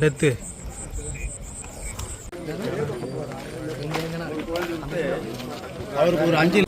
Death அவருக்கு ஒரு அஞ்சு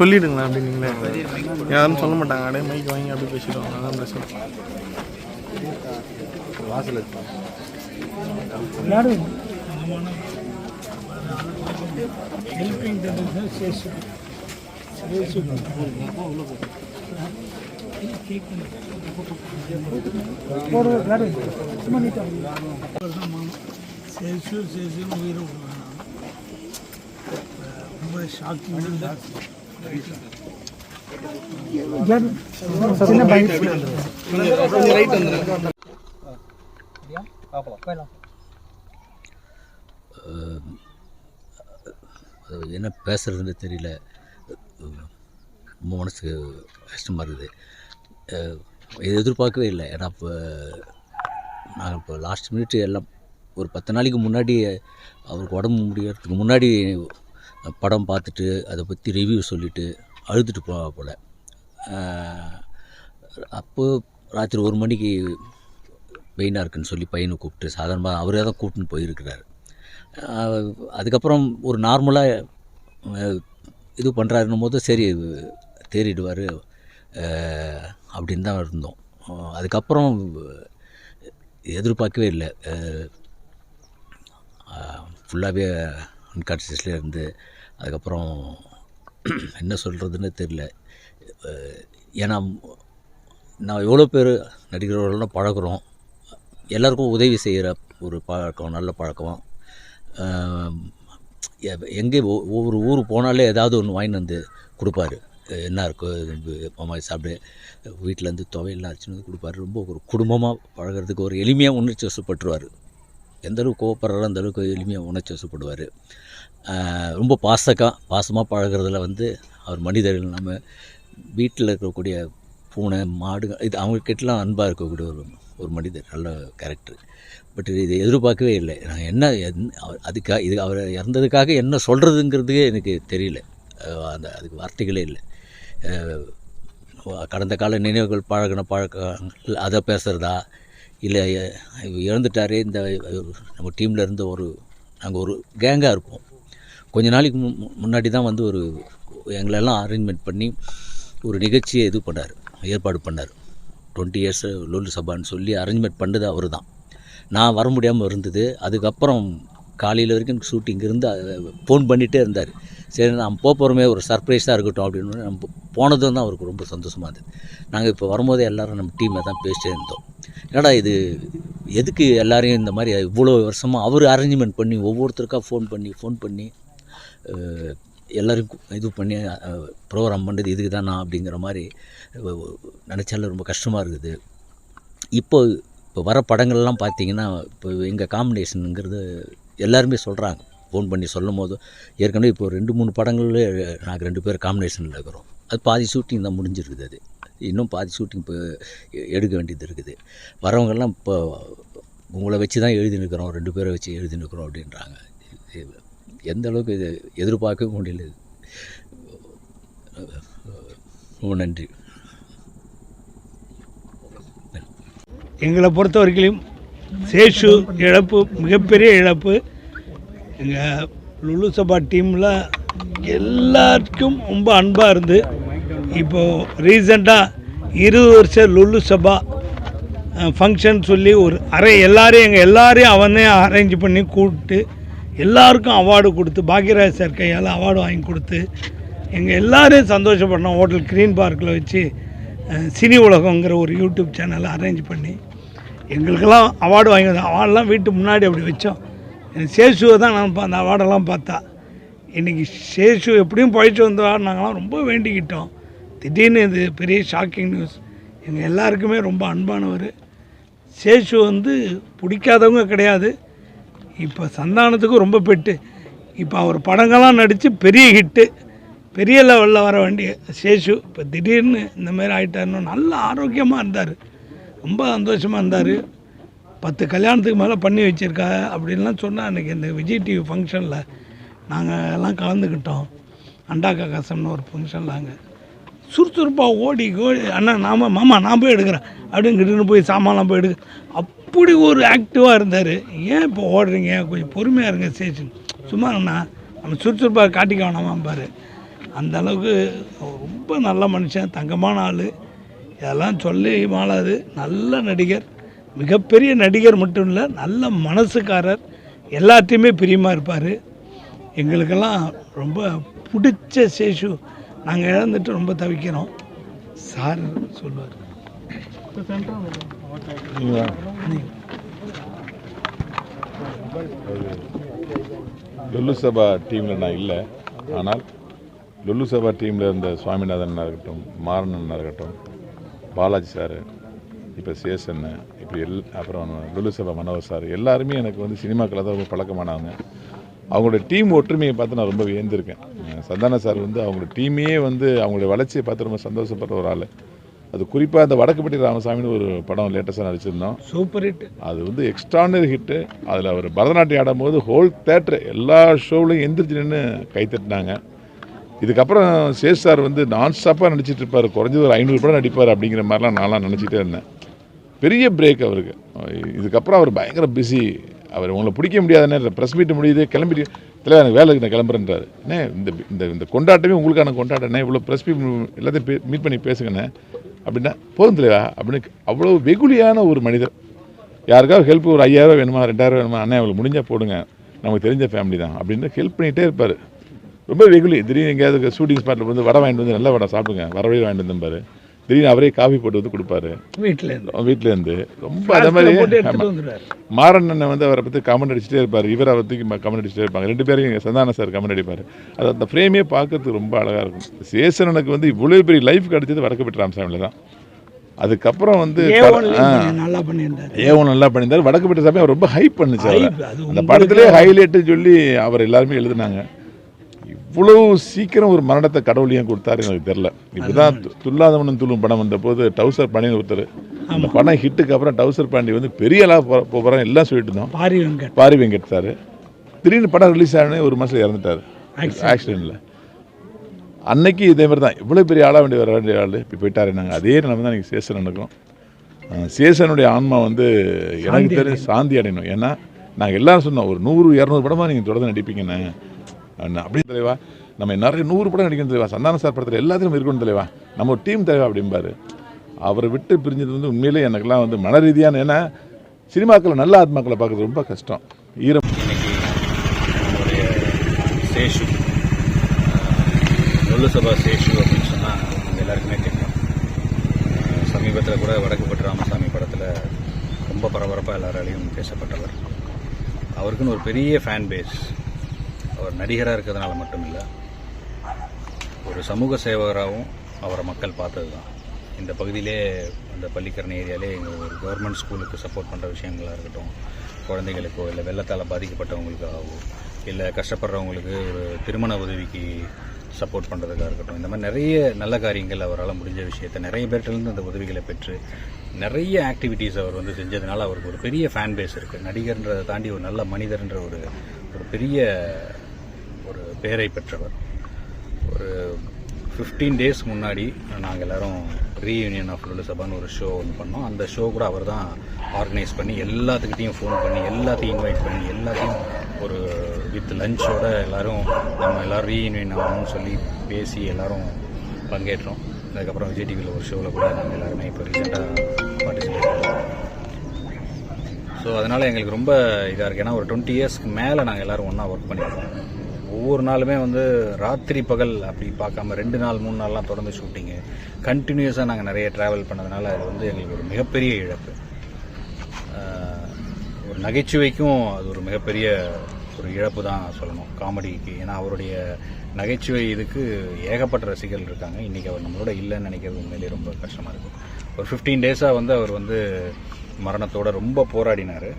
அப்படி நீங்களே யாரும் சொல்ல மாட்டாங்க. அப்படியே மைக் வாங்கி அப்படியே பேசிடுவாங்க. அதான் பிரச்சனை. சேசு சேசுன்னு உயிரை விடுவேன் ரொம்ப ஷாக்கிங் அது என்ன பேசுகிறதுன்னு தெரியல. ரொம்ப மனசுக்கு கஷ்டமாக இருக்குது. எதிர்பார்க்கவே இல்லை. ஏன்னா இப்போ நாங்கள் இப்போ லாஸ்ட் மினிட் எல்லாம் ஒரு பத்து நாளைக்கு முன்னாடி அவருக்கு உடம்பு முடியறதுக்கு முன்னாடி படம் பார்த்துட்டு அதை பற்றி ரிவ்யூ சொல்லிவிட்டு அழுதுட்டு போவா போல். அப்போது ராத்திரி ஒரு மணிக்கு பெயினாக இருக்குன்னு சொல்லி பையனை கூப்பிட்டு சாதாரணமாக அவரே தான் கூப்பிட்டுன்னு போயிருக்கிறாரு. அதுக்கப்புறம் ஒரு நார்மலாக இது பண்ணுறாருன்னும் போது சரி தேறிடுவார் அப்படின்னு தான் இருந்தோம். அதுக்கப்புறம் எதிர்பார்க்கவே இல்லை. ஃபுல்லாகவே அன்கான்ஷியஸ்லேயே இருந்து அதுக்கப்புறம் என்ன சொல்கிறதுன்னு தெரில ஏன்னா நான் எவ்வளோ பேர் நடிகர்களெல்லாம் பழகுறோம். எல்லாருக்கும் உதவி செய்கிற ஒரு பழக்கம் நல்ல பழக்கம். எங்கே ஒவ்வொரு ஊர் போனாலே ஏதாவது ஒன்று வாங்கிட்டு வந்து கொடுப்பாரு. என்ன இருக்கோ இது மாமா சாப்பிடு வீட்டிலேருந்து துவையெல்லாம் அரைச்சின்னு வந்து கொடுப்பாரு. ரொம்ப ஒரு குடும்பமாக பழகுறதுக்கு ஒரு எளிமையாக உணர்ச்சி வசப்பட்டுருவார். எந்த அளவுக்கு கோவப்படுறாரோ அந்த அளவுக்கு எளிமையாக உணர்ச்சி வசப்படுவார். ரொம்ப பாசக்காக பாசமாக பழகிறதுல வந்து அவர் மனிதர்கள் நம்ம வீட்டில் இருக்கக்கூடிய பூனை மாடுகள் இது அவங்கக்கிட்டலாம் அன்பாக இருக்கக்கூடிய ஒரு ஒரு மனிதர் நல்ல கேரக்டர் பட் இதை எதிர்பார்க்கவே இல்லை. நான் என்ன என்- அவர் அதுக்காக இது அவர் இறந்ததுக்காக என்ன சொல்கிறதுங்கிறதுக்கே எனக்கு தெரியல. அந்த அதுக்கு வார்த்தைகளே இல்லை. கடந்த கால நினைவுகள் பழகின பழக்கங்கள் அதை பேசுகிறதா இல்லை இழந்துட்டாரே இந்த நம்ம டீமில் இருந்த ஒரு நாங்கள் ஒரு கேங்காக இருப்போம். கொஞ்ச நாளைக்கு மு- முன்னாடி தான் வந்து ஒரு எங்களெல்லாம் அரேஞ்ச்மெண்ட் பண்ணி ஒரு நிகழ்ச்சியை இது பண்ணார் ஏற்பாடு பண்ணார். டுவெண்ட்டி இயர்ஸ் லோல் சபான்னு சொல்லி அரேஞ்ச்மெண்ட் பண்ணது அவர் தான் நான் வர முடியாமல் இருந்தது. அதுக்கப்புறம் காலையில் வரைக்கும் ஷூட்டிங் இருந்து ஃபோன் பண்ணிகிட்டே இருந்தார். சரி நம்ம போக போகிறோமே ஒரு சர்ப்ரைஸாக இருக்கட்டும் அப்படின்னு நம்ம போனதும் தான் அவருக்கு ரொம்ப சந்தோஷமாக இருந்தது. நாங்கள் இப்போ வரும்போது எல்லோரும் நம்ம டீமை தான் பேசிட்டே இருந்தோம். என்னடா இது எதுக்கு எல்லாரையும் இந்த மாதிரி இவ்வளோ வருஷமாக அவர் அரேஞ்ச்மெண்ட் பண்ணி ஒவ்வொருத்தருக்கா ஃபோன் பண்ணி ஃபோன் பண்ணி எல்லோரும் இது பண்ணி ப்ரோக்ராம் பண்ணுறது இதுக்கு தான் நான் அப்படிங்கிற மாதிரி நினச்சாலும் ரொம்ப கஷ்டமாக இருக்குது. இப்போ இப்போ வர படங்கள்லாம் பார்த்தீங்கன்னா இப்போ எங்கள் காம்பினேஷனுங்கிறது எல்லாருமே சொல்கிறாங்க ஃபோன் பண்ணி சொல்லும் போது ஏற்கனவே இப்போ ரெண்டு மூணு படங்களில் நாங்கள் ரெண்டு பேர் காம்பினேஷனில் இருக்கிறோம். அது பாதி ஷூட்டிங் தான் முடிஞ்சிருக்குது அது. இன்னும் பாதி ஷூட்டிங் இப்போ எடுக்க வேண்டியது இருக்குது. வரவங்கெல்லாம் இப்போ உங்களை வச்சு தான் எழுதி நிற்கிறோம் ரெண்டு பேரை வச்சு எழுதி நிற்கிறோம் அப்படின்றாங்க எந்த அளவுக்கு இது எதிர்பார்க்கவே முடியல. ரொம்ப நன்றி. எங்களை பொறுத்த வரைக்கும் சேஷு இழப்பு மிகப்பெரிய இழப்பு. எங்கள் லுலு சபா டீமில் எல்லாருக்கும் ரொம்ப அன்பாக இருந்து இப்போது ரீசெண்டாக இருபது வருஷம் லுலு சபா ஃபங்க்ஷன் சொல்லி ஒரு அரை எல்லாரையும் எங்கள் எல்லாரையும் அவனே அரேஞ்ச் பண்ணி கூப்பிட்டு எல்லாருக்கும் அவார்டு கொடுத்து பாக்யராஜ் சார் கையால் அவார்டு வாங்கி கொடுத்து எங்கள் எல்லோரும் சந்தோஷப்படணும் ஹோட்டல் க்ரீன் பார்க்கில் வச்சு சினி உலகங்கிற ஒரு யூடியூப் சேனலை அரேஞ்ச் பண்ணி எங்களுக்கெல்லாம் அவார்டு வாங்கி வந்தோம். அவார்டெலாம் வீட்டு முன்னாடி அப்படி வச்சோம். எனக்கு சேஷுவை தான் நான் அந்த அவார்டெல்லாம் பார்த்தா. இன்றைக்கி சேஷு எப்படியும் பழிச்சு வந்தா நாங்களாம் ரொம்ப வேண்டிக்கிட்டோம். திடீர்னு இது பெரிய ஷாக்கிங் நியூஸ். எங்கள் எல்லாருக்குமே ரொம்ப அன்பானவர். சேஷு வந்து பிடிக்காதவங்க கிடையாது. இப்போ சந்தானத்துக்கும் ரொம்ப பெட்டு. இப்போ அவர் படங்கள்லாம் நடித்து பெரிய ஹிட்டு. பெரிய லெவலில் வர வேண்டிய சேஷு இப்போ திடீர்னு இந்த மாதிரி ஆகிட்டாருன்னு நல்ல ஆரோக்கியமாக இருந்தார். ரொம்ப சந்தோஷமாக இருந்தார். பத்து கல்யாணத்துக்கு மேலே பண்ணி வச்சுருக்கா அப்படின்லாம் சொன்னால் அன்றைக்கி இந்த விஜய் டிவி ஃபங்க்ஷனில் நாங்கள் எல்லாம் கலந்துக்கிட்டோம். அண்டா கசம்னு ஒரு ஃபங்க்ஷனில் அங்கே. சுறுசுறுப்பாக ஓடி ஓடி அண்ணா நாம் மாமா நான் போய் எடுக்கிறேன். அப்படின்னு கிட்டுன்னு போய் சாமான்லாம் போய் எடுக்க அப்படி ஒரு ஆக்டிவாக இருந்தார். ஏன் இப்போ ஓடுறீங்க? கொஞ்சம் பொறுமையாக இருங்க ஸ்டேஷன் சும்மா அண்ணா நம்ம சுறுசுறுப்பாக காட்டிக்க வேணாமா பாரு அந்த அளவுக்கு ரொம்ப நல்ல மனுஷன் தங்கமான ஆள். இதெல்லாம் சொல்லி மாளாது நல்ல நடிகர் மிகப்பெரிய நடிகர் மட்டும் இல்லை நல்ல மனசுக்காரர். எல்லாத்தையுமே பிரியமாக இருப்பார். எங்களுக்கெல்லாம் ரொம்ப பிடிச்ச சேஷு. நாங்கள் இழந்துட்டு ரொம்ப தவிக்கிறோம். சார் சொல்லுவார். லுல்லு சபா டீமில் நான் இல்லை. ஆனால் லுல்லு சபா டீமில் இருந்த சுவாமிநாதன் இருக்கட்டும் மாறன் இருக்கட்டும் பாலாஜி சார் இப்போ சேசன் இப்படி எல் அப்புறம் லுல்லு சபா மனோகர் சார் எல்லாருமே எனக்கு வந்து சினிமாக்களில் தான் ரொம்ப பழக்கமானவங்க. அவங்களோட டீம் ஒற்றுமையை பார்த்து நான் ரொம்ப வியந்திருக்கேன். சந்தான சார் வந்து அவங்களோட டீமையே வந்து அவங்களுடைய வளர்ச்சியை பார்த்து ரொம்ப சந்தோஷப்படுற ஒரு ஆள். அது குறிப்பாக அந்த வடக்குப்பட்டி ராமசாமின்னு ஒரு படம் லேட்டஸ்ட்டாக நடிச்சிருந்தோம். சூப்பர் ஹிட் அது வந்து எக்ஸ்ட்ரானரி ஹிட்டு அதில் அவர் பரதநாட்டியம் ஆடும்போது ஹோல் தேட்டர் எல்லா ஷோவிலையும் எந்திரிச்சு நின்று கைத்தட்டினாங்க இதுக்கப்புறம் சேஷ் சார் வந்து நான் ஸ்டாப்பாக நடிச்சிட்டு இருப்பார். குறைஞ்சது ஒரு ஐநூறு படம் நடிப்பார் அப்படிங்கிற மாதிரிலாம் நான்லாம் நினச்சிட்டே இருந்தேன். பெரிய பிரேக் அவருக்கு. இதுக்கப்புறம் அவர் பயங்கர பிஸி அவர் உங்களை பிடிக்க முடியாத நேரம் ப்ரெஸ் மீட் முடியுது கிளம்பிட்டு இல்லை எனக்கு வேலைக்கு நான் கிளம்புறேன்றாரு. அண்ணே இந்த இந்த இந்த கொண்டாட்டமே உங்களுக்கான கொண்டாட்டண்ணே இவ்வளோ ப்ரெஸ் மீட் எல்லாத்தையும் மீட் பண்ணி பேசுங்கண்ணே. அப்படின்னா போதும் தலைவா அப்படின்னு அவ்வளோ வெகுளியான ஒரு மனிதர். யாருக்காவது ஹெல்ப் ஒரு ஐயாயிரம் வேணுமா ரெண்டாயிரம் வேணுமா அண்ணே அவங்களுக்கு முடிஞ்சால் போடுங்க. நமக்கு தெரிஞ்ச ஃபேமிலி தான் அப்படின்னு ஹெல்ப் பண்ணிகிட்டே இருப்பார். ரொம்ப வெகுளி. திடீர்னு எங்கேயாவது ஷூட்டிங் ஸ்பாட்டில் வந்து வடை வாங்கிட்டு வந்து நல்ல வடை சாப்பிடுங்க. வரவே வாங்கிட்டு வந்தம்பாரு திடீர்னு அவரே காஃபி போட்டு வந்து கொடுப்பாரு. வீட்டில் இருந்து வீட்டில் இருந்து ரொம்ப அதே மாதிரி மாறன் அண்ணன் வந்து அவரை பற்றி கமெண்ட் அடிச்சுட்டே இருப்பார். இவர் அவரை தூக்கி கமெண்ட் அடிச்சுட்டே இருப்பாங்க. ரெண்டு பேரும் சந்தான சார் கமெண்ட் அடிப்பார். அது அந்த ஃப்ரேமே பார்க்கறதுக்கு ரொம்ப அழகாக இருக்கும். சேசனனுக்கு வந்து இவ்வளோ பெரிய லைஃப் கிடைச்சது வடக்குப்பட்டு ராமசாமியில் தான். அதுக்கப்புறம் வந்து ஏ ஆ, நல்லா பண்ணியிருந்தார். பண்ணியிருந்தார். வடக்குப்பட்டு சாமி அவர் ரொம்ப ஹைப் பண்ணுச்சு அவரை. Hype, அது அந்த உங்களுக்கு படத்திலே ஹைலைட்டுன்னு சொல்லி அவர் எல்லாருமே எழுதுனாங்க. இவ்வளவு சீக்கிரம் ஒரு மரணத்தை கடவுள் ஏன் கொடுத்தாரு எனக்கு தெரில இப்போதான் துல்லாதவனும் துள்ளும் படம் வந்த போது டவுசர் பாண்டியன் ஒருத்தர். அந்த படம் ஹிட்டுக்கு அப்புறம் டவுசர் பாண்டி வந்து பெரிய ஆளாக போகிறான் எல்லாம் சொல்லிட்டு இருந்தோம். பாரி வெங்கட். பாரி வெங்கட் சார். திடீர்னு படம் ரிலீஸ் ஆனே ஒரு மாதம் இறந்துட்டார். ஆக்சிடெண்ட்டில் அன்னைக்கு இதே மாதிரி தான் இவ்வளோ பெரிய ஆளாக வேண்டிய வர வேண்டிய ஆள். இப்படி போயிட்டாரு. நாங்கள் அதே நிலைமை தான் நீங்கள் சேசன் நடக்கிறோம் சேசனுடைய ஆன்மா வந்து எனக்கு தெரிஞ்சு சாந்தி அடையணும். ஏன்னா நாங்கள் எல்லாரும் சொன்னோம் ஒரு நூறு இரநூறு படமாக நீங்கள் தொடர்ந்து நடிப்பீங்கண்ணே அண்ணா அப்படியே தலைவா. நம்ம நிறைய நூறு படம் நடிக்கணும் தலைவா. சந்தான சார் படத்தில் எல்லாத்துலையும் இருக்கணும் தலைவா. நம்ம ஒரு டீம் தலைவா அப்படிம்பாரு. அவரை விட்டு பிரிஞ்சது வந்து உண்மையிலே எனக்கெல்லாம் வந்து மன ரீதியான ஏன்னா சினிமாக்களை நல்ல ஆத்மாக்களை பார்க்குறது ரொம்ப கஷ்டம். ஈரம் சேஷு சபா சேஷு அப்படின்னு சொன்னால் எல்லாருக்குமே தெரியும். சமீபத்தில் கூட வடக்குப்பட்டு ராமசாமி படத்தில் ரொம்ப பரபரப்பாக எல்லாராலையும் பேசப்பட்டவர். அவருக்குன்னு ஒரு பெரிய ஃபேன் பேஸ் அவர் நடிகராக இருக்கிறதுனால மட்டும் இல்லை ஒரு சமூக சேவகராகவும் அவரை மக்கள் பார்த்தது தான் இந்த பகுதியிலே அந்த பள்ளிக்கரணை ஏரியாலே எங்கள் ஒரு கவர்மெண்ட் ஸ்கூலுக்கு சப்போர்ட் பண்ணுற விஷயங்களாக இருக்கட்டும் குழந்தைகளுக்கோ இல்லை வெள்ளத்தால் பாதிக்கப்பட்டவங்களுக்காகவோ இல்லை கஷ்டப்படுறவங்களுக்கு ஒரு திருமண உதவிக்கு சப்போர்ட் பண்ணுறதுக்காக இருக்கட்டும் இந்த மாதிரி நிறைய நல்ல காரியங்கள் அவரால் முடிஞ்ச விஷயத்தை நிறைய பேர்கிட்டருந்து அந்த உதவிகளை பெற்று நிறைய ஆக்டிவிட்டீஸ் அவர் வந்து செஞ்சதுனால அவருக்கு ஒரு பெரிய ஃபேன் பேஸ் இருக்குது நடிகர்ன்றதை தாண்டி ஒரு நல்ல மனிதர்ன்ற ஒரு ஒரு பெரிய பெயரை பெற்றவர். ஒரு ஃபிஃப்டீன் டேஸ் முன்னாடி நாங்கள் எல்லோரும் ரீயூனியன் ஆஃப் லுலு சபான்னு ஒரு ஷோ ஒன்று பண்ணோம். அந்த ஷோ கூட அவர் தான் ஆர்கனைஸ் பண்ணி எல்லாத்துக்கிட்டையும் ஃபோன் பண்ணி எல்லாத்தையும் இன்வைட் பண்ணி எல்லாத்தையும் ஒரு வித் லஞ்சோட எல்லாரும் நம்ம எல்லாரும் ரீயூனியன் ஆகணும்னு சொல்லி பேசி எல்லோரும் பங்கேற்றோம். அதுக்கப்புறம் விஜய் டிவியில் ஒரு ஷோவில் கூட நாங்கள் எல்லாருமே இப்போ ரீசெண்டாக பார்ட்டிசிபேட் ஸோ அதனால் எங்களுக்கு ரொம்ப இதாக இருக்குது ஏன்னா ஒரு டுவெண்ட்டி இயர்ஸ்க்கு மேலே நாங்கள் எல்லோரும் ஒன்றா ஒர்க் பண்ணியிருக்கோம் ஒவ்வொரு நாளுமே வந்து ராத்திரி பகல் அப்படி பார்க்காம ரெண்டு நாள் மூணு நாள்லாம் தொடர்ந்து ஷூட்டிங்கு கண்டினியூஸாக நாங்கள் நிறைய ட்ராவல் பண்ணதுனால அது வந்து எங்களுக்கு ஒரு மிகப்பெரிய இழப்பு. ஒரு நகைச்சுவைக்கும் அது ஒரு மிகப்பெரிய ஒரு இழப்பு தான் சொல்லணும். காமெடிக்கு ஏன்னா அவருடைய நகைச்சுவை இதுக்கு ஏகப்பட்ட ரசிகர்கள் இருக்காங்க. இன்றைக்கி அவர் நம்மளோட இல்லைன்னு நினைக்கிறது உண்மையிலேயே ரொம்ப கஷ்டமாக இருக்கும். ஒரு ஃபிஃப்டீன் டேஸாக வந்து அவர் வந்து மரணத்தோட ரொம்ப போராடினார்.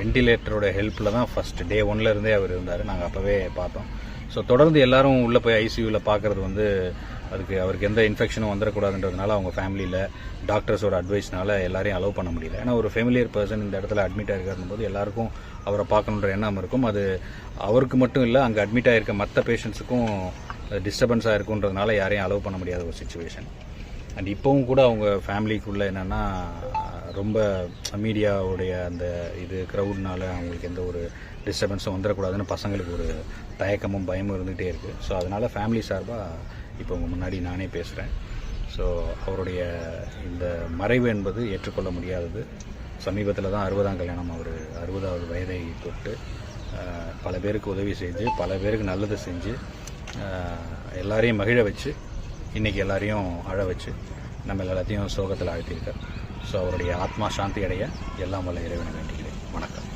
வெண்டிலேட்டரோட ஹெல்ப்பில் தான் ஃபஸ்ட்டு டே ஒன்ல இருந்தே அவர் இருந்தார். நாங்கள் அப்போவே பார்த்தோம். ஸோ தொடர்ந்து எல்லாரும் உள்ளே போய் ஐசியூவில் பார்க்குறது வந்து அதுக்கு அவருக்கு எந்த இன்ஃபெக்ஷனும் வந்துடக்கூடாதுன்றதுனால அவங்க ஃபேமிலியில் டாக்டர்ஸோட அட்வைஸ்னால எல்லாரையும் அலோவ் பண்ண முடியல. ஏன்னா ஒரு ஃபெமிலியர் பர்சன் இந்த இடத்துல அட்மிட் ஆகிருக்கும் போது எல்லாருக்கும் அவரை பார்க்கணுன்ற எண்ணம் இருக்கும். அது அவருக்கு மட்டும் இல்லை அங்கே அட்மிட் ஆகிருக்க மற்ற பேஷண்ட்ஸுக்கும் டிஸ்டர்பன்ஸாக இருக்குன்றதுனால யாரையும் அலோவ் பண்ண முடியாத ஒரு சுச்சுவேஷன் அண்ட் இப்போவும் கூட அவங்க ஃபேமிலிக்குள்ளே என்னென்னா ரொம்ப மீடியாவுடைய அந்த இது க்ரௌட்னால அவங்களுக்கு எந்த ஒரு டிஸ்டர்பன்ஸும் வந்துடக்கூடாதுன்னு பசங்களுக்கு ஒரு தயக்கமும் பயமும் இருந்துகிட்டே இருக்குது ஸோ அதனால் ஃபேமிலி சார்பாக இப்போ உங்கள் முன்னாடி நானே பேசுகிறேன் ஸோ அவருடைய இந்த மறைவு என்பது ஏற்றுக்கொள்ள முடியாதது. சமீபத்தில் தான் அறுபதாம் கல்யாணம் அவர் அறுபதாவது வயதை தொட்டு பல பேருக்கு உதவி செஞ்சு பல பேருக்கு நல்லது செஞ்சு எல்லாரையும் மகிழ வச்சு இன்றைக்கி எல்லாரையும் அழ வச்சு நம்ம எல்லாத்தையும் சோகத்தில் ஆழ்த்தியிருக்கார். ஸோ அவருடைய ஆத்மா சாந்தி அடைய எல்லாம் வல்ல இறைவனை வேண்டுகிறேன். வணக்கம்.